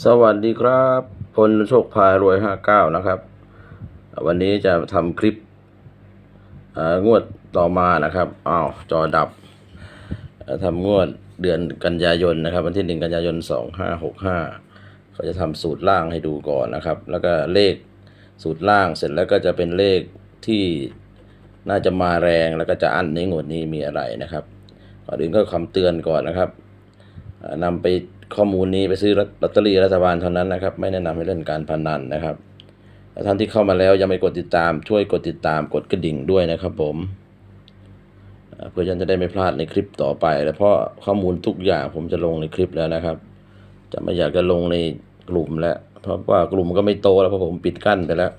สวัสดีครับพลโชคพารวยห้าเก้านะครับ วันนี้จะทำคลิปอ่องวดต่อมานะครับอ้าวจอดับทำงวดเดือนกันยายนนะครับ วันที่หนึ่งกันยายนสองห้าหกห้าเขาจะทำสูตรล่างให้ดูก่อนนะครับ แล้วก็เลขสูตรล่างเสร็จแล้วก็จะเป็นเลขที่น่าจะมาแรงแล้วก็จะอั้นในงวดนี้มีอะไรนะครับก่อนอื่นก็คำเตือนก่อนนะครับอ่านำไป ข้อมูลนี้ไปซื้อลอตเตอรี่รัฐบาลเท่านั้นนะครับ ไม่แนะนำให้เล่นการพนันนะครับท่านที่เข้ามาแล้วยังไม่กดติดตาม ช่วยกดติดตามกดกระดิ่งด้วยนะครับผมเพื่อท่านจะได้ไม่พลาดในคลิปต่อไป และเพราะข้อมูลทุกอย่างผมจะลงในคลิปแล้วนะครับ จะไม่อยากจะลงในกลุ่มแล้ว เพราะว่ากลุ่มก็ไม่โตแล้วเพราะผมปิดกั้นไปแล้ว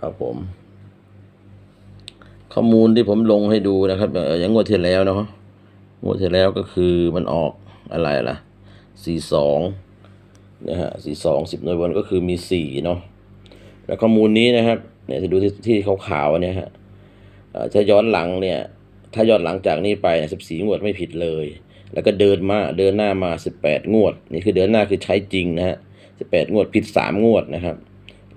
ครับผม ข้อมูลที่ผมลงให้ดูนะครับเอ่ออย่างงวดที่แล้วเนาะงวดที่แล้วก็คือมันออกอะไรล่ะ สี่สองนะฮะสี่สองสิบหน่วยบนก็คือมีสี่เนาะแล้วข้อมูลนี้นะครับเนี่ยจะดูที่ที่ขาวๆเนี่ยฮะถ้าย้อนหลังเนี่ย ถ้าย้อนหลังจากนี้ไปสิบสี่งวดไม่ผิดเลย แล้วก็เดินมาเดินหน้ามาสิบแปดงวด นี่คือเดินหน้าคือใช้จริงนะฮะสิบแปดงวดผิดสามงวดนะครับ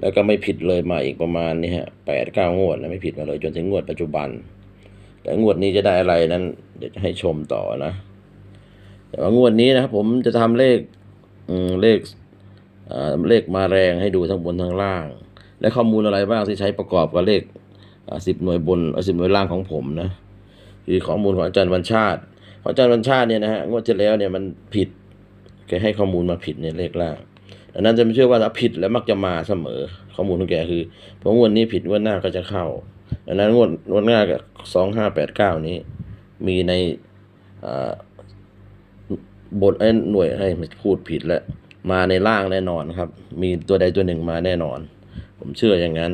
แล้วก็ไม่ผิดเลยมาอีกประมาณนี่ฮะแปดเก้างวดนะไม่ผิดมาเลยจนถึงงวดปัจจุบัน แต่งวดนี้จะได้อะไรนั้น เดี๋ยวจะให้ชมต่อนะ แต่ว่างวดนี้นะครับ ผมจะทำเลขเลขเลขมาแรงให้ดูทั้งบนทั้งล่าง และข้อมูลอะไรบ้างที่ใช้ประกอบกับเลขสิบหน่วยบนสิบหน่วยล่างของผมนะคือข้อมูลของอาจารย์วันชาติของอาจารย์วันชาติเนี่ยนะฮะงวดที่แล้วเนี่ยมันผิดแกให้ข้อมูลมาผิดในเลขล่างดังนั้นจะไม่เชื่อว่าถ้าผิดแล้วมักจะมาเสมอ ข้อมูลของแกคือเพราะงวดนี้ผิดงวดหน้าก็จะเข้าดังนั้นงวดงวดหน้ากับสองห้าแปดเก้านี้มีในอ่า บทไอ้หน่วยให้พูดผิดแล้วมาในล่างแน่นอนครับ มีตัวใดตัวหนึ่งมาแน่นอน ผมเชื่ออย่างนั้น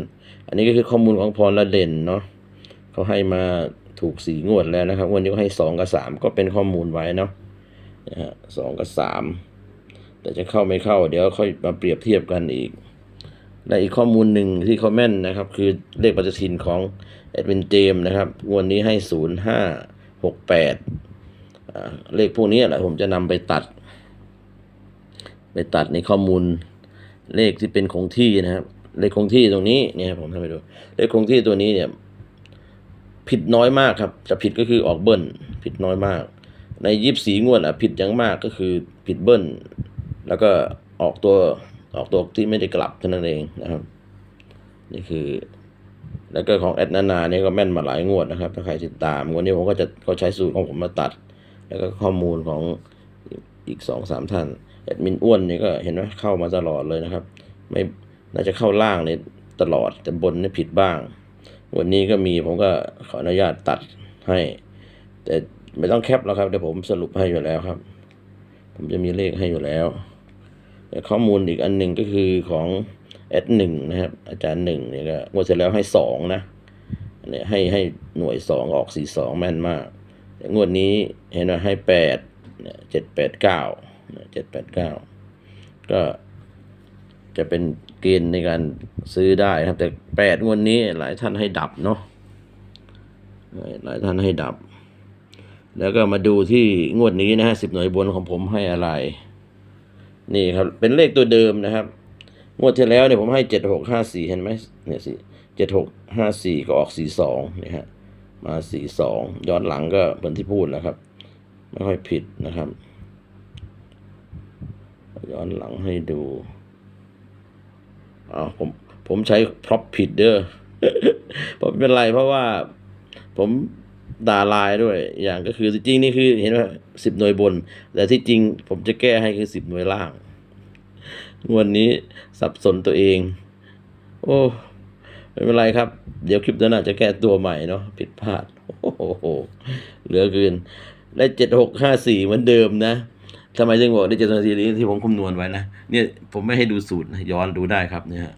อันนี้ก็คือข้อมูลของพรละเด่นเนาะเขาให้มาถูกสีงวดแล้วนะครับ วันนี้ก็ให้สองกับสามก็เป็นข้อมูลไว้เนาะนะฮะสองกับสามแต่จะเข้าไม่เข้า เดี๋ยวค่อยมาเปรียบเทียบกันอีก และอีกข้อมูลหนึ่งที่เขาแม่นนะครับ คือเลขปฏิทินของแอดมินเจมนะครับงวดนี้ให้ศูนย์ห้าหกแปด เลขพวกนี้แหละผมจะนำไปตัด ไปตัดในข้อมูลเลขที่เป็นคงที่นะครับเลขคงที่ตรงนี้เนี่ยผมให้ไปดู เลขคงที่ตัวนี้เนี่ย ผิดน้อยมากครับจะผิดก็คือออกเบิ้ลผิดน้อยมาก ในยิบสีงวดอะผิดย่างมากก็คือผิดเบิ้ลแล้วก็ออกตัวออกตัวที่ไม่ได้กลับเท่านั้นเองนะครับ นี่คือ แล้วก็ของแอดนานาเนี่ยก็แม่นมาหลายงวดนะครับ ถ้าใครติดตามงวดนี้ผมก็จะเขาใช้สูตรของผมมาตัด แล้วก็ข้อมูลของอีกสองสามท่านแอดมินอ้วนนี่ก็เห็นไหมเข้ามาตลอดเลยนะครับ ไม่น่าจะเข้าล่างนี่ตลอดแต่บนนี่ผิดบ้าง วันนี้ก็มีผมก็ขออนุญาตตัดให้ แต่ไม่ต้องแคปแล้วครับเดี๋ยวผมสรุปให้อยู่แล้วครับ ผมจะมีเลขให้อยู่แล้วแต่ข้อมูลอีกอันหนึ่งก็คือของแอดหนึ่งนะครับ อาจารย์หนึ่งเนี่ยก็งวดเสร็จแล้วให้สองนะอันนี้ให้ให้หน่วยสองออกสี่สองแม่นมาก งวดนี้เห็นว่าให้แปดเจ็ดแปดเก้าเจ็ดแปดเก้าก็จะเป็นเกณฑ์ในการซื้อได้ครับ แต่แปดงวดนี้หลายท่านให้ดับเนาะหลายท่านให้ดับ แล้วก็มาดูที่งวดนี้นะฮะสิบหน่วยบนของผมให้อะไร นี่ครับ เป็นเลขตัวเดิมนะครับ งวดที่แล้วเนี่ยผมให้เจ็ดหกห้าสี่เห็นไหมเนี่ยสิเจ็ดหกห้าสี่ก็ออกสี่สองเนี่ยฮะ มาสี่สองย้อนหลังก็เหมือนที่พูดนะครับ ไม่ค่อยผิดนะครับ ย้อนหลังให้ดูอ้าผมผมใช้พร็อพผิดเด้อผมเป็นไรเพราะว่าผมด่าลายด้วย อย่างก็คือจริงๆนี่คือเห็นว่าสิบหน่วยบน แต่ที่จริงผมจะแก้ให้คือสิบหน่วยล่างงวดนี้สับสนตัวเอง โอ้ ไม่เป็นไรครับ เดี๋ยวคลิปหน้าจะแก้ตัวใหม่เนาะผิดพลาด โอ้โห เหลือเกิน ได้เจ็ดหกห้าสี่เหมือนเดิมนะทำไมจึงบอกได้เจ็ดนาทีนี้ที่ผมคำนวณไว้นะ เนี่ยผมไม่ให้ดูสูตรนะย้อนดูได้ครับเนี่ยฮะ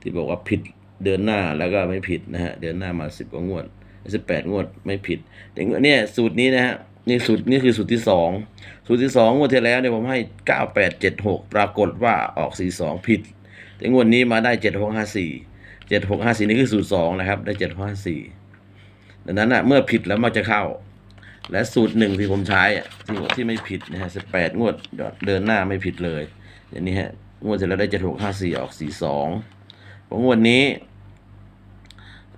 ที่บอกว่าผิดเดินหน้าแล้วก็ไม่ผิดนะฮะเดินหน้ามาสิบกว่างวดสิบแปดงวดไม่ผิดแต่เนี่ยสูตรนี้นะฮะนี่สูตรนี่คือสูตรที่สองสูตรที่สองงวดที่แล้วเนี่ยผมให้เก้าแปดเจ็ดหกปรากฏว่าออกสี่สองผิด แต่งวดนี้มาได้เจ็ดหกห้าสี่ เจ็ดหกห้าสี่นี่คือสูตรสองนะครับ ได้เจ็ดห้าสี่ดังนั้นอะเมื่อผิดแล้วมักจะเข้า และสูตรหนึ่งที่ผมใช้อะที่ที่ไม่ผิดนะฮะสิบแปดงวดเดินหน้าไม่ผิดเลย อย่างนี้ฮะงวดที่แล้วได้เจ็ดหกห้าสี่ออกสี่สองของงวดนี้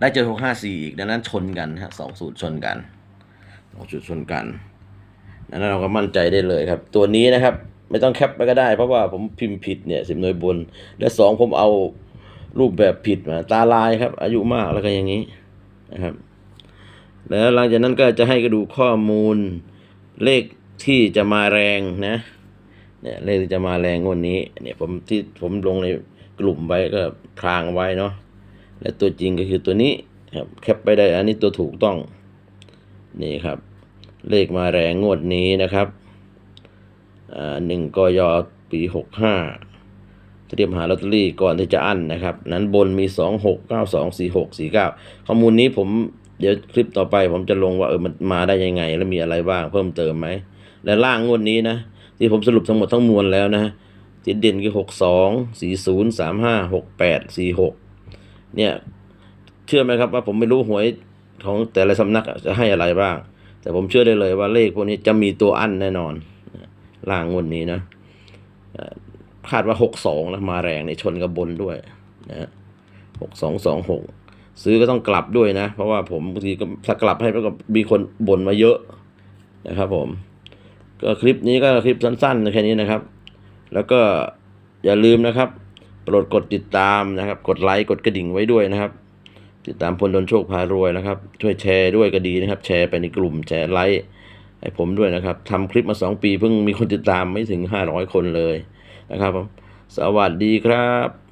ได้เจ็ดหกห้าสี่อีกดังนั้นชนกันฮะสองสูตรชนกันสองสูตรชนกันดังนั้นเราก็มั่นใจได้เลยครับ ตัวนี้นะครับ ไม่ต้องแคปไปก็ได้ เพราะว่าผมพิมพ์ผิดเนี่ยสิบหน่วยบน และสองผมเอา รูปแบบผิดมาตาลายครับ อายุมากแล้วก็อย่างนี้นะครับ แล้วหลังจากนั้นก็จะให้กระดูข้อมูลเลขที่จะมาแรงนะเนี่ยเลขที่จะมาแรงงวดนี้เนี่ยผมที่ผมลงในกลุ่มไว้ก็พรางไว้เนาะและตัวจริงก็คือตัวนี้ครับแคปไปได้อันนี้ตัวถูกต้องนี่ครับ เลขมาแรงงวดนี้นะครับอ่าหนึ่งกยปีหกห้า เตรียมหาลอตเตอรี่ก่อนที่จะอั้นนะครับ นั้นบนมีสองหกเก้าสองสี่หกสี่เก้าข้อมูลนี้ผมเดี๋ยวคลิปต่อไปผมจะลงว่าเออมันมาได้ยังไง แล้วมีอะไรบ้างเพิ่มเติมไหม และล่างงวดนี้นะ ที่ผมสรุปทั้งหมดทั้งมวลแล้วนะที่เด่นคือหกสองสี่ศูนย์สามห้าหกแปดสี่หกเนี่ย เชื่อไหมครับว่าผมไม่รู้หวยของแต่ละสำนักจะให้อะไรบ้าง แต่ผมเชื่อได้เลยว่าเลขพวกนี้จะมีตัวอั้นแน่นอนล่างงวดนี้นะ คาดว่าหกสองนะมาแรงในชนกับบนด้วยนะหกสองสองหกซื้อก็ต้องกลับด้วยนะ เพราะว่าผมบางทีก็ถ้ากลับให้แล้วก็มีคนบ่นมาเยอะนะครับผม ก็คลิปนี้ก็คลิปสั้นๆแค่นี้นะครับ แล้วก็อย่าลืมนะครับโปรดกดติดตามนะครับ กดไลค์กดกระดิ่งไว้ด้วยนะครับ ติดตามพลดนโชคพารวยนะครับ ช่วยแชร์ด้วยก็ดีนะครับ แชร์ไปในกลุ่มแชร์ไลค์ให้ผมด้วยนะครับทำคลิปมา 2 ปีเพิ่งมีคนติดตามไม่ถึง 500 คนเลย นะครับผมสวัสดีครับ